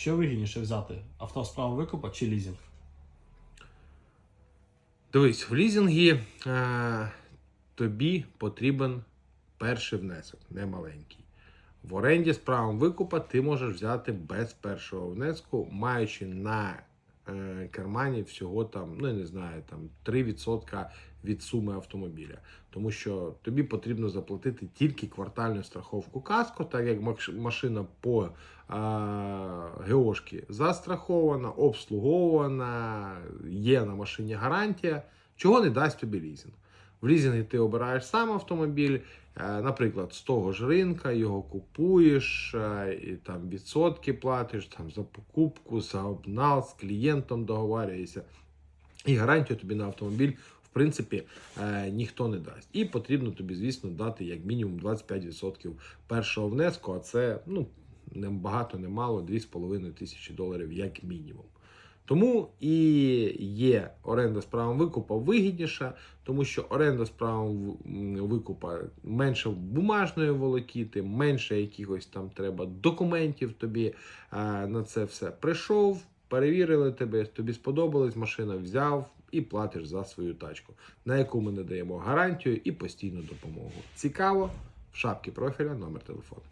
Що вигідніше взяти? Авто з правом викупа чи лізинг? Дивись, в лізінгі е, тобі потрібен перший внесок, не маленький. В оренді з правом викупа ти можеш взяти без першого внеску, маючи на е, кармані всього там, ну я не знаю, там 3% від суми автомобіля. Тому що тобі потрібно заплатити тільки квартальну страховку каско, так як машина по е, ГОшки застрахована, обслуговувана, є на машині гарантія, чого не дасть тобі лізинг. В лізингі ти обираєш сам автомобіль, е, наприклад, з того ж ринка його купуєш, е, і там відсотки платиш там, за покупку, за обнал, з клієнтом договарюєшся. І гарантію тобі на автомобіль, в принципі, е, ніхто не дасть. І потрібно тобі, звісно, дати як мінімум 25% першого внеску, а це ну, не багато, не мало, 2,5 тисячі доларів як мінімум. Тому і є оренда з правом викупа вигідніша, тому що оренда з правом викупа менше бумажної волокіти, менше якихось там треба документів тобі е, на це все прийшов, перевірили тебе, тобі сподобалась машина, взяв і платиш за свою тачку, на яку ми надаємо гарантію і постійну допомогу. Цікаво, в шапці профіля номер телефону.